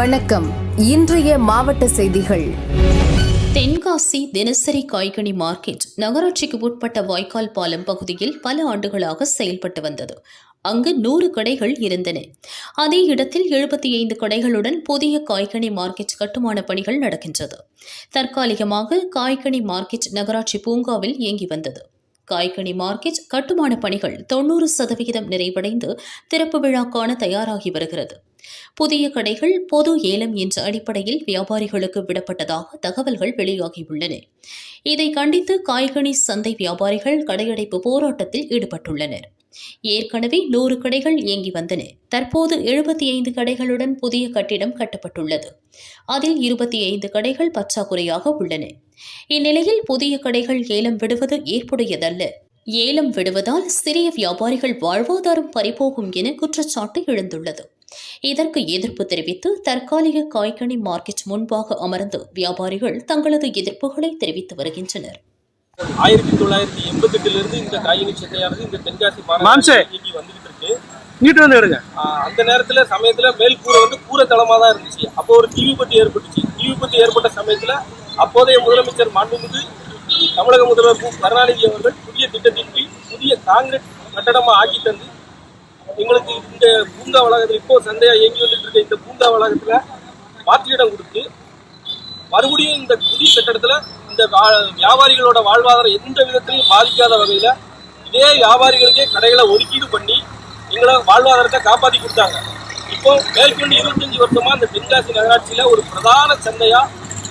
வணக்கம். இன்றைய மாவட்ட செய்திகள். தென்காசி தினசரி காய்கனி மார்க்கெட் நகராட்சிக்கு உட்பட்ட வாய்க்கால் பாலம் பகுதியில் பல ஆண்டுகளாக செயல்பட்டு வந்தது. அங்கு நூறு கடைகள் இருந்தன. அதே இடத்தில் எழுபத்தி ஐந்து கடைகளுடன் புதிய காய்கனி மார்க்கெட் கட்டுமான பணிகள் நடக்கின்றது. தற்காலிகமாக காய்கனி மார்க்கெட் நகராட்சி பூங்காவில் இயங்கி வந்தது. காய்கனி மார்க்கெட் கட்டுமான பணிகள் தொண்ணூறு சதவிகிதம் நிறைவடைந்து திறப்பு விழாக்கான தயாராகி வருகிறது. புதிய கடைகள் பொது ஏலம் என்ற அடிப்படையில் வியாபாரிகளுக்கு விடப்பட்டதாக தகவல்கள் வெளியாகியுள்ளன. இதை கண்டித்து காய்கனி சந்தை வியாபாரிகள் கடையடைப்பு போராட்டத்தில் ஈடுபட்டுள்ளனர். ஏற்கனவே நூறு கடைகள் இயங்கி வந்தன. தற்போது எழுபத்தி ஐந்து கடைகளுடன் புதிய கட்டிடம் கட்டப்பட்டுள்ளது. அதில் இருபத்தி ஐந்து கடைகள் பற்றாக்குறையாக உள்ளன. இந்நிலையில் புதிய கடைகள் ஏலம் விடுவது ஏற்புடையதல்ல. ஏலம் விடுவதால் சிறிய வியாபாரிகள் வாழ்வாதாரம் பறிபோகும் என குற்றச்சாட்டு எழுந்துள்ளது. இதற்கு எதிர்ப்பு தெரிவித்து தற்காலிக காய்கனி மார்க்கெட் முன்பாக அமர்ந்து வியாபாரிகள் தங்களது எதிர்ப்புகளை தெரிவித்து வருகின்றனர். ஆயிரத்தி தொள்ளாயிரத்தி எண்பத்தெட்டுல இருந்து இந்த காய்கனி சந்தையானது இந்த தென்காசி. மாநகராட்சி வந்துகிட்டு இருக்கு வந்து எடுங்க. அந்த நேரத்துல சமயத்துல மேல் கூரை வந்து கூரை தளமா தான் இருந்துச்சு. அப்போ ஒரு தீ விபத்து ஏற்பட்டுச்சு. தீ விபத்து ஏற்பட்ட சமயத்துல அப்போதைய முதலமைச்சர் மாண்புமிகு தமிழக முதல்வர் மு கருணாநிதி அவர்கள் புதிய திட்டத்தின் கீழ் புதிய காங்கிரீட் கட்டடமா ஆக்கி தந்து எங்களுக்கு இந்த பூங்கா வளாகத்தில் இப்போ சந்தையா இயங்கி வந்துட்டு இருக்க இந்த பூங்கா வளாகத்துல மாற்றிடம் கொடுத்து மறுபடியும் இந்த புதிய கட்டடத்துல இந்த வியாபாரிகளோட வாழ்வாதாரம் எந்த விதத்திலையும் பாதிக்காத வகையில இதே வியாபாரிகளுக்கே கடைகளை ஒதுக்கீடு பண்ணி எங்களை வாழ்வாதாரத்தை காப்பாற்றி கொடுத்தாங்க. இப்போ மேற்கொண்டு இருபத்தஞ்சு வருஷமா இந்த தென்காசி நகராட்சியில ஒரு பிரதான சந்தையா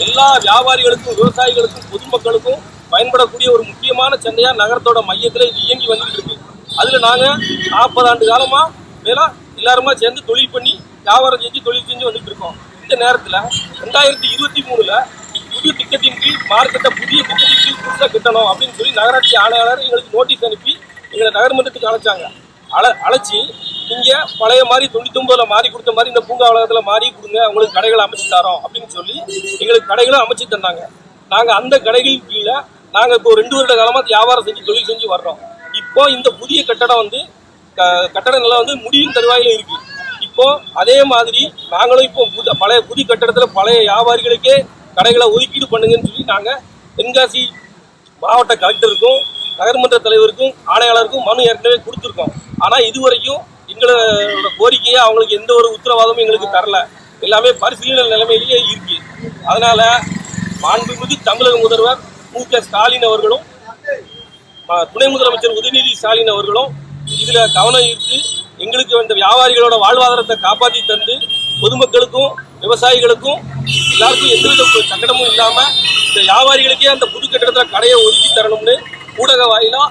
எல்லா வியாபாரிகளுக்கும் விவசாயிகளுக்கும் பொதுமக்களுக்கும் பயன்படக்கூடிய ஒரு முக்கியமான சந்தையா நகரத்தோட மையத்தில் இது இயங்கி வந்துட்டு இருக்கு. அதில் நாங்கள் நாற்பது ஆண்டு காலமாக மேலாம் எல்லாருமா சேர்ந்து தொழில் பண்ணி வியாபாரம் செஞ்சு தொழில் செஞ்சு வந்துட்டு இருக்கோம். இந்த நேரத்தில் ரெண்டாயிரத்தி இருபத்தி மூணில் புதிய திட்டத்தின் கீழ் மார்க்கெட்டை புதிய திட்டத்தின் கீழ் புதுசாக கட்டணும் அப்படின்னு சொல்லி நகராட்சி ஆணையாளர் எங்களுக்கு நோட்டீஸ் அனுப்பி எங்களை நகர்மன்றத்துக்கு அழைச்சாங்க. அழ அழைச்சி இங்கே பழைய மாதிரி தொண்ணூத்தொம்பதில் மாறி கொடுத்த மாதிரி இந்த பூங்கா வளாகத்துல மாறி கொடுங்க உங்களுக்கு கடைகளை அமைச்சு தரோம் அப்படின்னு சொல்லி எங்களுக்கு கடைகளும் அமைச்சு தந்தாங்க. நாங்கள் அந்த கடைகள் கீழே நாங்கள் இப்போ ரெண்டு வருட காலமாக வியாபாரம் செஞ்சு தொழில் செஞ்சு வர்றோம். இப்போ இந்த புதிய கட்டடம் வந்து க- கட்டட நிலம் வந்து முடியும் தருவாயில இருக்கு. இப்போ அதே மாதிரி நாங்களும் இப்போ புது பழைய புதிய கட்டடத்தில் பழைய வியாபாரிகளுக்கே கடைகளை ஒதுக்கீடு பண்ணுங்கன்னு சொல்லி நாங்கள் தென்காசி மாவட்ட கலெக்டருக்கும் நகர்மன்ற தலைவருக்கும் ஆணையாளருக்கும் மனு ஏற்கனவே கொடுத்துருக்கோம். ஆனால் இதுவரைக்கும் எங்களோட கோரிக்கையை அவங்களுக்கு எந்த ஒரு உத்தரவாதமும் எங்களுக்கு தரல. எல்லாமே பரிசீலனை நிலைமையிலேயே இருக்கு. அதனால மாண்புமிகு தமிழக முதல்வர் மு க ஸ்டாலின் அவர்களும் துணை முதலமைச்சர் உதயநிதி ஸ்டாலின் அவர்களும் இதில் கவனம் ஈர்த்து எங்களுக்கு இந்த வியாபாரிகளோட வாழ்வாதாரத்தை காப்பாற்றி தந்து பொதுமக்களுக்கும் விவசாயிகளுக்கும் எல்லாருக்கும் எந்தவித சங்கடமும் இல்லாமல் இந்த வியாபாரிகளுக்கே அந்த புது கட்டடத்துல கடையை ஒதுக்கி தரணும்னு ஊடக வாயிலாக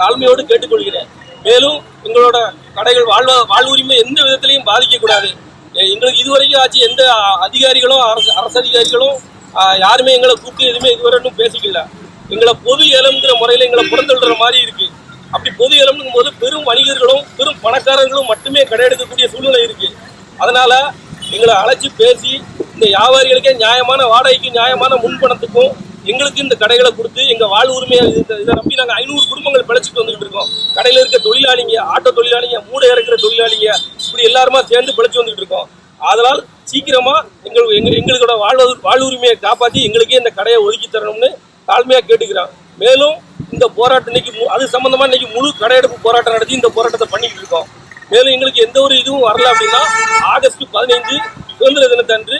தாழ்மையோடு கேட்டுக்கொள்கிறேன். மேலும் எங்களோட கடைகள் வாழ்வா வாழ்வுரிமை எந்த விதத்திலையும் பாதிக்கக்கூடாது. எங்களுக்கு இதுவரைக்கும் ஆச்சு எந்த அதிகாரிகளும் அரசு அரசு அதிகாரிகளும் யாருமே எங்களை கூப்பிட்டு எதுவுமே இதுவரை இன்னும் பேசிக்கல எங்களை பொது ஏலம்ங்கிற முறையில் எங்களை புறந்தள்ளுற மாதிரி இருக்கு. அப்படி பொது ஏலம்ங்கும் போது பெரும் வணிகர்களும் பெரும் பணக்காரர்களும் மட்டுமே கடையெடுக்கக்கூடிய சூழ்நிலை இருக்கு. அதனால எங்களை அழைச்சி பேசி இந்த வியாபாரிகளுக்கே நியாயமான வாடகைக்கு நியாயமான முன்பணத்துக்கும் எங்களுக்கு இந்த கடைகளை கொடுத்து எங்கள் வாழ் உரிமையை இதை நம்பி நாங்கள் ஐநூறு குடும்பங்கள் பிழைச்சிட்டு வந்துகிட்டு இருக்கோம். கடையில் இருக்க தொழிலாளிங்க ஆட்டோ தொழிலாளிங்க மூடை இறக்குற தொழிலாளிங்க இப்படி எல்லாருமா சேர்ந்து பிழைச்சி வந்துகிட்டு இருக்கோம். அதனால் சீக்கிரமாக எங்கள் எங்களுக்கோட எங்களோட வாழ்வு வாழ்வுரிமையை காப்பாற்றி எங்களுக்கே இந்த கடையை ஒதுக்கி தரணும்னு தாழ்மையாக கேட்டுக்கிறான். மேலும் இந்த போராட்டம் இன்னைக்கு அது சம்மந்தமாக இன்னைக்கு முழு கடையெடுப்பு போராட்டம் நடத்தி இந்த போராட்டத்தை பண்ணிக்கிட்டு இருக்கோம். மேலும் எங்களுக்கு எந்த ஒரு இதுவும் வரல அப்படின்னா ஆகஸ்ட் பதினைந்து சுதந்திர தினத்தன்று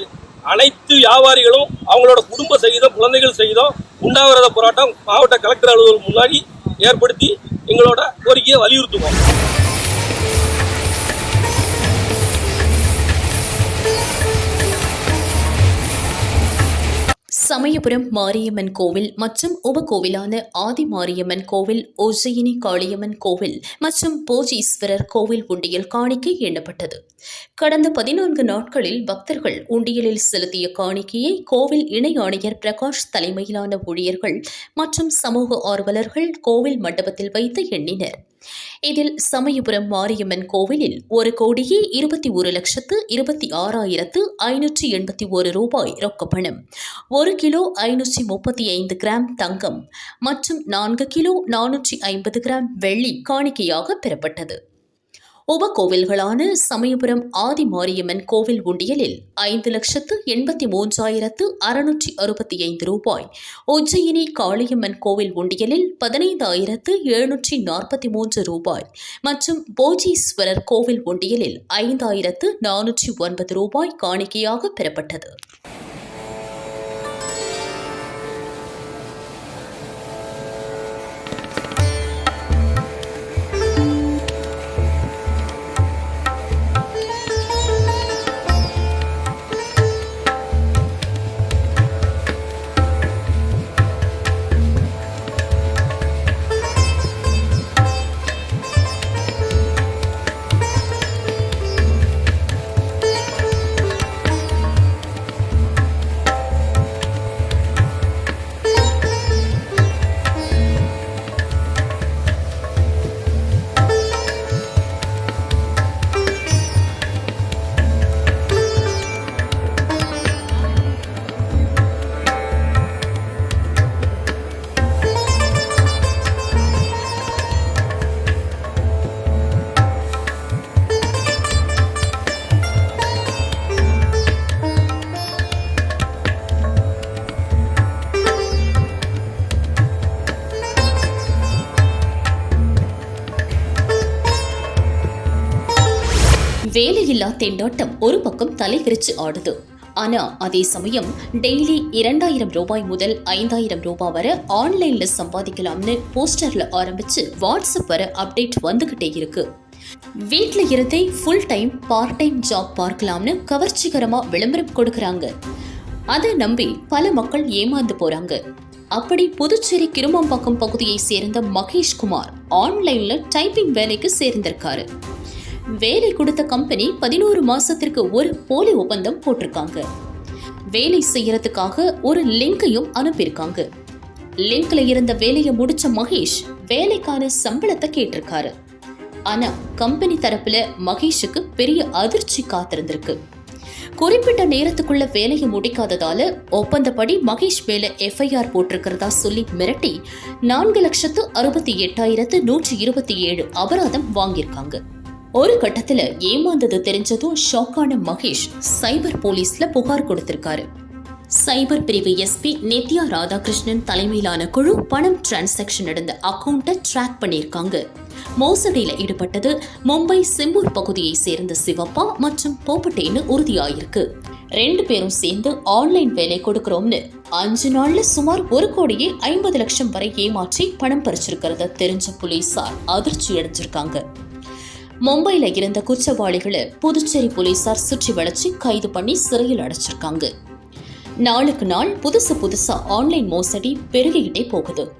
அனைத்து வியாபாரிகளும் அவங்களோட குடும்ப சகிதம் குழந்தைகள் சகிதம் உண்டாகிறத போராட்டம் மாவட்ட கலெக்டர் அலுவலகம் முன்னாடி ஏற்படுத்தி எங்களோட கோரிக்கையை வலியுறுத்துவோம். சமயபுரம் மாரியம்மன் கோவில் மற்றும் உபகோவிலான ஆதி மாரியம்மன் கோவில் உஜ்ஜயினி காளியம்மன் கோவில் மற்றும் போஜீஸ்வரர் கோவில் உண்டியல் காணிக்கை எண்ணப்பட்டது. கடந்த பதினான்கு நாட்களில் பக்தர்கள் உண்டியலில் செலுத்திய காணிக்கையை கோவில் இணை ஆணையர் பிரகாஷ் தலைமையிலான ஊழியர்கள் மற்றும் சமூக ஆர்வலர்கள் கோவில் மண்டபத்தில் வைத்து எண்ணினர். இதில் சமயபுரம் மாரியம்மன் கோவிலில் ஒரு கோடியே இருபத்தி ஒரு லட்சத்து இருபத்தி ஆறாயிரத்து ஐநூற்றி எண்பத்தி ஒரு ரூபாய் ரொக்கப்பணம் ஒரு கிலோ ஐநூற்றி முப்பத்தி ஐந்து கிராம் தங்கம் மற்றும் நான்கு கிலோ நானூற்றி ஐம்பது கிராம் வெள்ளி காணிக்கையாக பெறப்பட்டது. உபகோவில்களான சமயபுரம் ஆதி மாரியம்மன் கோவில் உண்டியலில் ஐந்து லட்சத்து எண்பத்தி மூன்றாயிரத்து அறுநூற்றி அறுபத்தி ஐந்து ரூபாய். உஜ்ஜயினி காளியம்மன் கோவில் உண்டியலில் பதினைந்தாயிரத்து எழுநூற்றி நாற்பத்தி மூன்று ரூபாய் மற்றும் போஜீஸ்வரர் கோவில் உண்டியலில் ஐந்தாயிரத்து நானூற்றி ஒன்பது ரூபாய் காணிக்கையாக பெறப்பட்டது. வேலையில்லா திண்டாட்டம் ஒரு பக்கம் தலைவிரிச்சு ஆடுது. ஆனா அதே சமயம் டெய்லி இரண்டாயிரம் ரூபாய் முதல் ஐந்தாயிரம் ரூபாய் வரை ஆன்லைன்ல சம்பாதிக்கலாம்னு போஸ்டர்ல ஆரம்பிச்சு வாட்ஸ்அப் வர அப்டேட் வந்துகிட்டே இருக்கு. வீட்ல இருந்தே full time part time job பார்க்கலாம்னு கவர்ச்சிகரமா விளம்பரம் கொடுக்கறாங்க. அதை நம்பி பல மக்கள் ஏமாந்து போறாங்க. அப்படி புதுச்சேரி கிருமம்பாக்கம் பகுதியை சேர்ந்த மகேஷ்குமார் ஆன்லைன்ல டைப்பிங் வேலைக்கு சேர்ந்திருக்காரு. வேலை கொடுத்த கம்பெனி பதினோரு மாசத்திற்கு ஒரு போலி ஒப்பந்தம் போட்டிருக்காங்க. வேலை செய்யறதுக்காக ஒரு லிங்கையும் அனுப்பியிருக்காங்க. லிங்க்ல இருந்த வேலையை முடிச்ச மகேஷ் வேலைக்கான சம்பளத்தை கேட்டிருக்காரு. ஆனா கம்பெனி தரப்புல மகேஷுக்கு பெரிய அதிர்ச்சி காத்திருந்திருக்கு. குறிப்பிட்ட நேரத்துக்குள்ள வேலையை முடிக்காததால ஒப்பந்தப்படி மகேஷ் மேல எஃப்ஐஆர் போட்டிருக்கிறதா சொல்லி மிரட்டி நான்கு லட்சத்து அறுபத்தி எட்டாயிரத்து நூற்றி இருபத்தி ஏழு அபராதம் வாங்கியிருக்காங்க. ஒரு கட்டத்துல ஏமாந்தது தெரிஞ்சதும் ஷாக்கான மகேஷ் சைபர் போலீஸ்ல புகார் கொடுத்திருக்காரு. சைபர் பிரிவு எஸ்பி நித்யா ராதாகிருஷ்ணன் தலைமையிலான குழு பணம் டிரான்சாக்ஷன் நடந்த அக்கவுண்ட்டை ட்ராக் பண்ணியிருக்காங்க. மோசடியில் ஈடுபட்டது மும்பை சிம்பூர் பகுதியை சேர்ந்த சிவப்பா மற்றும் போப்பட்டேன்னு உறுதியாயிருக்கு. ரெண்டு பேரும் சேர்ந்து ஆன்லைன் வேலை கொடுக்கிறோம்னு அஞ்சு நாள்ல சுமார் ஒரு கோடியே ஐம்பது லட்சம் வரை ஏமாற்றி பணம் பறிச்சிருக்கிறத தெரிஞ்ச போலீசார் அதிர்ச்சி அடைஞ்சிருக்காங்க. மும்பையில இருந்த குற்றவாளிகளை புதுச்சேரி போலீசார் சுற்றி வளைச்சு கைது பண்ணி சிறையில் அடைச்சிருக்காங்க. நாளுக்கு நாள் புதுசு புதுசா ஆன்லைன் மோசடி பெருகிக்கிட்டே போகுது.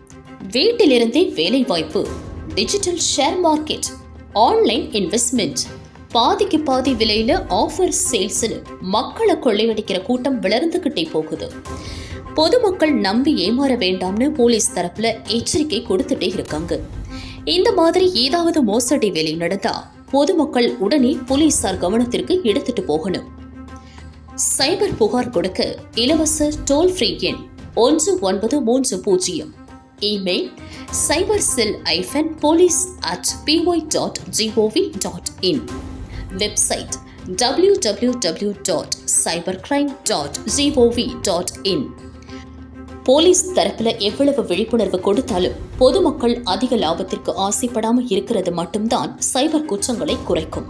வீட்டிலிருந்தே வேலை வாய்ப்பு digital share market online investment பாதிக்கு பாதி விலையில ஆஃபர் சேல்ஸ்னு மக்களை கொள்ளையடிக்கிற கூட்டம் வளர்ந்துகிட்டே போகுது. பொதுமக்கள் நம்பி ஏமாற வேண்டாம்னு போலீஸ் தரப்புல எச்சரிக்கை கொடுத்துட்டே இருக்காங்க. இந்த மாதிரி ஏதாவது மோசடி வேலை நடந்தா பொதுமக்கள் உடனே போலீசார் கவனத்திற்கு எடுத்துட்டு போகணும். சைபர் புகார் கொடுக்க இலவச டோல் ஃப்ரீ எண் ஒன்று ஒன்பது மூன்று பூஜ்ஜியம். Email cyber cell hyphen police at P Y dot G O V dot in website W W W dot cyber crime dot G O V dot in police தரப்புல எவ்வளவு விழிப்புணர்வு கொடுத்தாலும் பொதுமக்கள் அதிக லாபத்திற்கு ஆசைப்படாமல் இருக்கிறது மட்டும்தான் சைபர் குற்றங்களை குறைக்கும்.